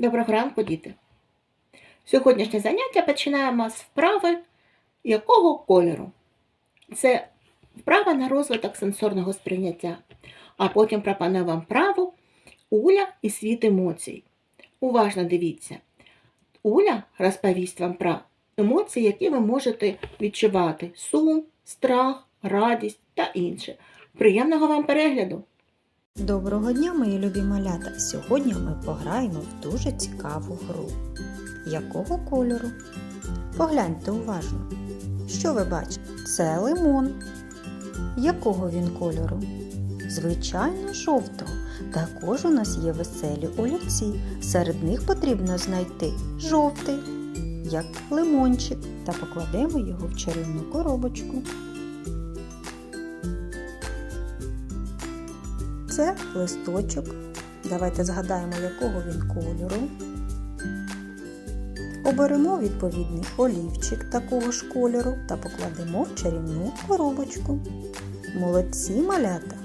Доброго ранку, діти! Сьогоднішнє заняття починаємо з вправи якого кольору? Це вправа на розвиток сенсорного сприйняття, а потім пропоную вам вправу Уля і світ емоцій. Уважно дивіться. Уля розповість вам про емоції, які ви можете відчувати: сум, страх, радість та інше. Приємного вам перегляду! Доброго дня, мої любі малята! Сьогодні ми пограємо в дуже цікаву гру. Якого кольору? Погляньте уважно. Що ви бачите? Це лимон. Якого він кольору? Звичайно, жовтого. Також у нас є веселі олівці. Серед них потрібно знайти жовтий, як лимончик, та покладемо його в чарівну коробочку. Це листочок. Давайте згадаємо, якого він кольору. Оберемо відповідний олівчик такого ж кольору та покладемо в чарівну коробочку. Молодці малята!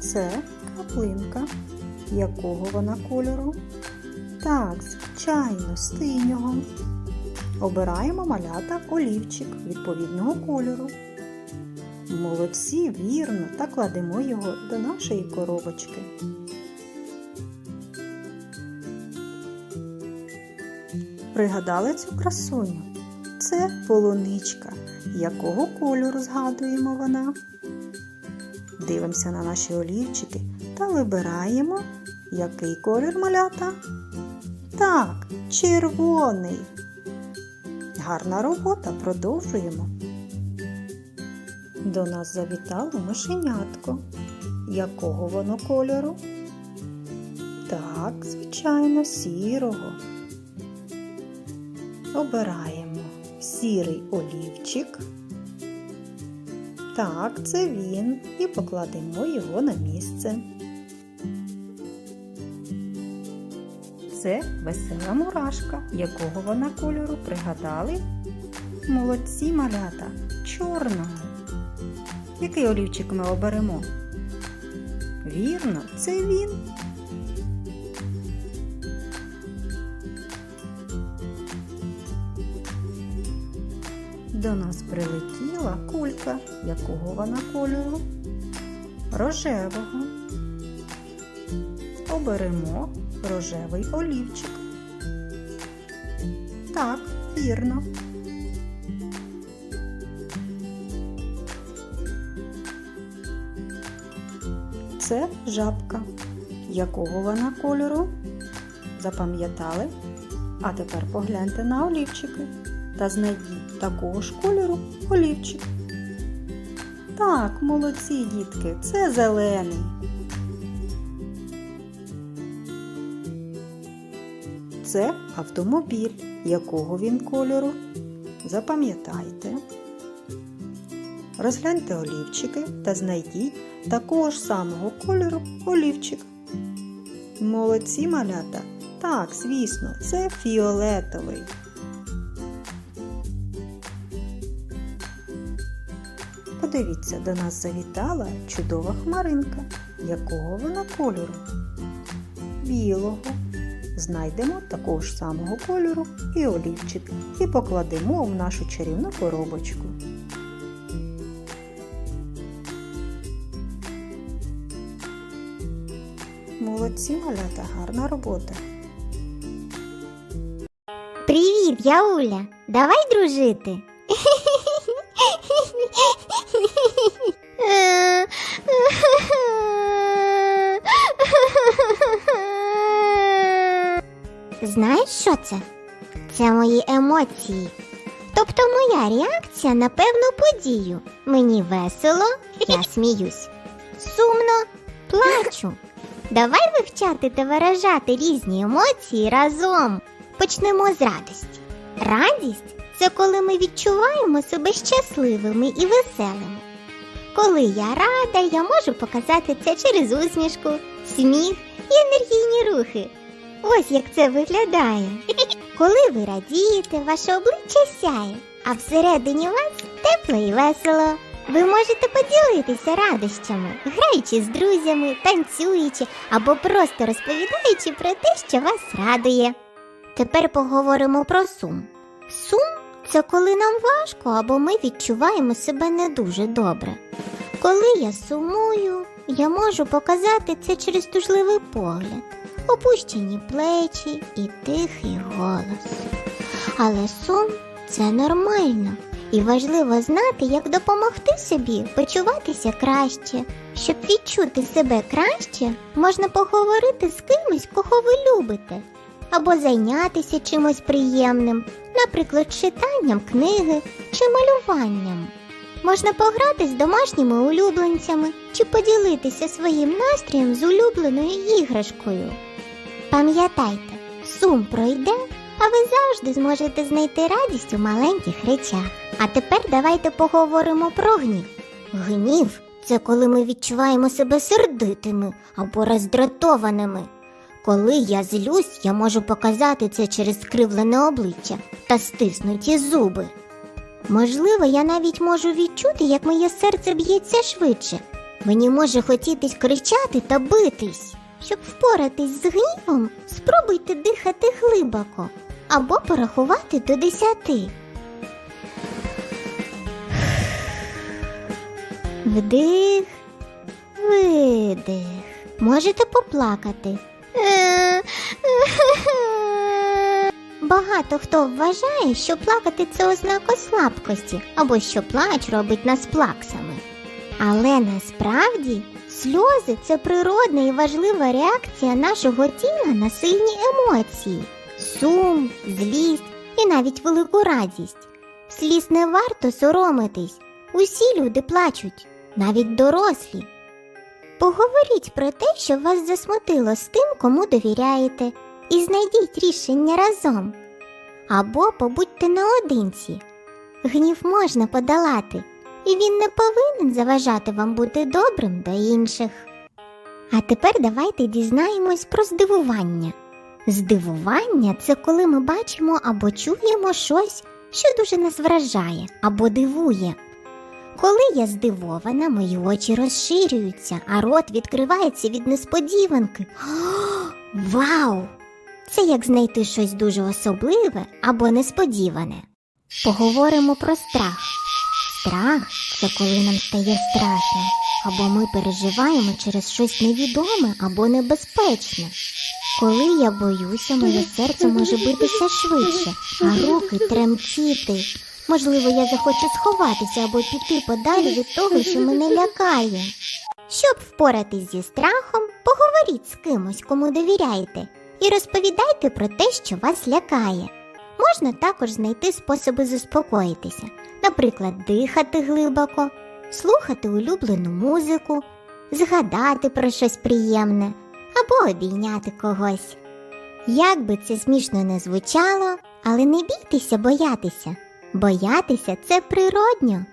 Це краплинка. Якого вона кольору? Так, звичайно, синього. Обираємо малята олівчик відповідного кольору. Молодці, вірно, та кладемо його до нашої коробочки. Пригадали цю красуню? Це полуничка. Якого кольору згадуємо вона? Дивимося на наші олівчики та вибираємо, який колір малята. Так, червоний. Гарна робота, продовжуємо. До нас завітало мишенятко. Якого воно кольору? Так, звичайно, сірого. Обираємо сірий олівчик. Так, це він. І покладемо його на місце. Це весела мурашка. Якого вона кольору пригадали? Молодці малята чорного. Який олівчик ми оберемо? Вірно, це він. До нас прилетіла кулька. Якого вона кольору? Рожевого. Оберемо рожевий олівчик. Так, вірно. Це жабка. Якого вона кольору? Запам'ятали? А тепер погляньте на олівчики та знайдіть такого ж кольору олівчик. Так, молодці дітки, це зелений. Це автомобіль. Якого він кольору? Запам'ятайте. Розгляньте олівчики та знайдіть такого ж самого кольору олівчик. Молодці малята. Так, звісно, це фіолетовий. Подивіться, до нас завітала чудова хмаринка. Якого вона кольору? Білого. Знайдемо такого ж самого кольору і олівчик і покладемо в нашу чарівну коробочку. Молодці малята, гарна робота. Привіт, я Уля. Давай дружити. Знаєш, що це? Це мої емоції. Тобто моя реакція на певну подію. Мені весело, я сміюсь. Сумно, плачу. Давай вивчати та виражати різні емоції разом. Почнемо з радості. Радість це коли ми відчуваємо себе щасливими і веселими. Коли я рада, я можу показати це через усмішку, сміх і енергійні рухи. Ось як це виглядає. Коли ви радієте, ваше обличчя сяє, а всередині вас тепло і весело. Ви можете поділитися радощами, граючи з друзями, танцюючи або просто розповідаючи про те, що вас радує. Тепер поговоримо про сум. Сум це коли нам важко або ми відчуваємо себе не дуже добре. Коли я сумую, я можу показати це через тужливий погляд, опущені плечі і тихий голос. Але сум це нормально. І важливо знати, як допомогти собі почуватися краще. Щоб відчути себе краще, можна поговорити з кимось, кого ви любите, або зайнятися чимось приємним, наприклад, читанням книги чи малюванням. Можна пограти з домашніми улюбленцями чи поділитися своїм настроєм з улюбленою іграшкою. Пам'ятайте, сум пройде, а ви завжди зможете знайти радість у маленьких речах. А тепер давайте поговоримо про гнів. Гнів це коли ми відчуваємо себе сердитими або роздратованими. Коли я злюсь, я можу показати це через скривлене обличчя та стиснуті зуби. Можливо, я навіть можу відчути, як моє серце б'ється швидше. Мені може хотітись кричати та битись. Щоб впоратись з гнівом, спробуйте дихати глибоко або порахувати до десяти. Вдих, видих. Можете поплакати. Багато хто вважає, що плакати це ознака слабкості або що плач робить нас плаксами. Але насправді сльози це природна і важлива реакція нашого тіла на сильні емоції, сум, злість і навіть велику радість. Сліз не варто соромитись. Усі люди плачуть, навіть дорослі. Поговоріть про те, що вас засмутило з тим, кому довіряєте, і знайдіть рішення разом. Або побудьте наодинці. Гнів можна подолати, і він не повинен заважати вам бути добрим до інших. А тепер давайте дізнаємось про здивування. Здивування це коли ми бачимо або чуємо щось, що дуже нас вражає або дивує. Коли я здивована, мої очі розширюються, а рот відкривається від несподіванки. Вау! Це як знайти щось дуже особливе або несподіване. Поговоримо про страх. Страх це коли нам стає страшно, або ми переживаємо через щось невідоме або небезпечне. Коли я боюся, моє серце може битися швидше, а руки тремтіти. Можливо, я захочу сховатися або піти подалі від того, що мене лякає. Щоб впоратись зі страхом, поговоріть з кимось, кому довіряєте, і розповідайте про те, що вас лякає. Можна також знайти способи заспокоїтися, наприклад, дихати глибоко, слухати улюблену музику, згадати про щось приємне або обійняти когось. Як би це смішно не звучало, але не бійтеся боятися. Боятися це природньо.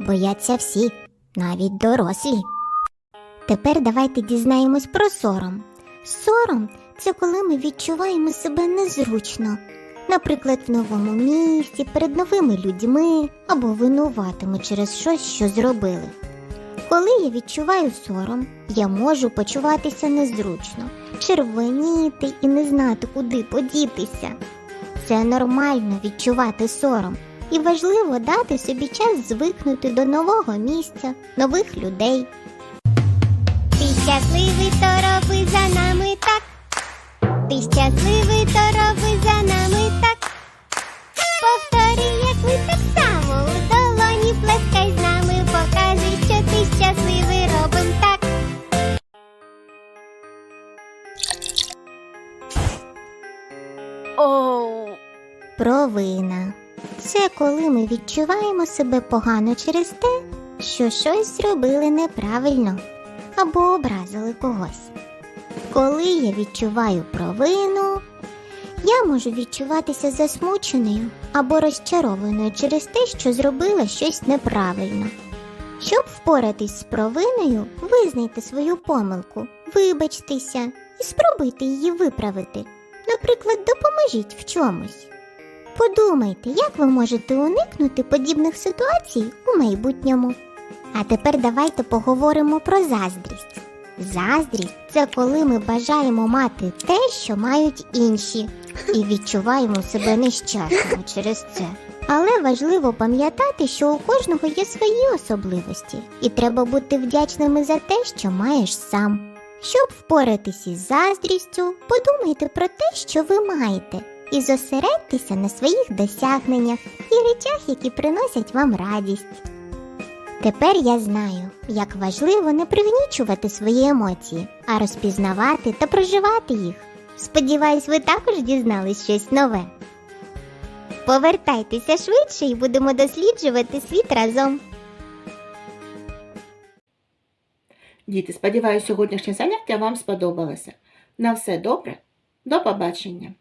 Бояться всі, навіть дорослі. Тепер давайте дізнаємось про сором. Сором це коли ми відчуваємо себе незручно, наприклад, в новому місці, перед новими людьми або винуватими через щось, що зробили. Коли я відчуваю сором, я можу почуватися незручно, червоніти і не знати, куди подітися. Це нормально відчувати сором, і важливо дати собі час звикнути до нового місця, нових людей. Ти щасливий, то роби за нами так. Ти щасливий, то роби Коли ми відчуваємо себе погано через те, що щось зробили неправильно або образили когось. Коли я відчуваю провину, я можу відчуватися засмученою або розчарованою через те, що зробила щось неправильно. Щоб впоратись з провиною, визнайте свою помилку, вибачтеся і спробуйте її виправити. Наприклад, допоможіть в чомусь. Подумайте, як ви можете уникнути подібних ситуацій у майбутньому. А тепер давайте поговоримо про заздрість. Заздрість це коли ми бажаємо мати те, що мають інші, і відчуваємо себе нещасними через це. Але важливо пам'ятати, що у кожного є свої особливості, і треба бути вдячними за те, що маєш сам. Щоб впоратися із заздрістю, подумайте про те, що ви маєте, і зосередьтеся на своїх досягненнях і речах, які приносять вам радість. Тепер я знаю, як важливо не пригнічувати свої емоції, а розпізнавати та проживати їх. Сподіваюсь, ви також дізнались щось нове. Повертайтеся швидше і будемо досліджувати світ разом. Діти, сподіваюся, сьогоднішнє заняття вам сподобалося. На все добре. До побачення!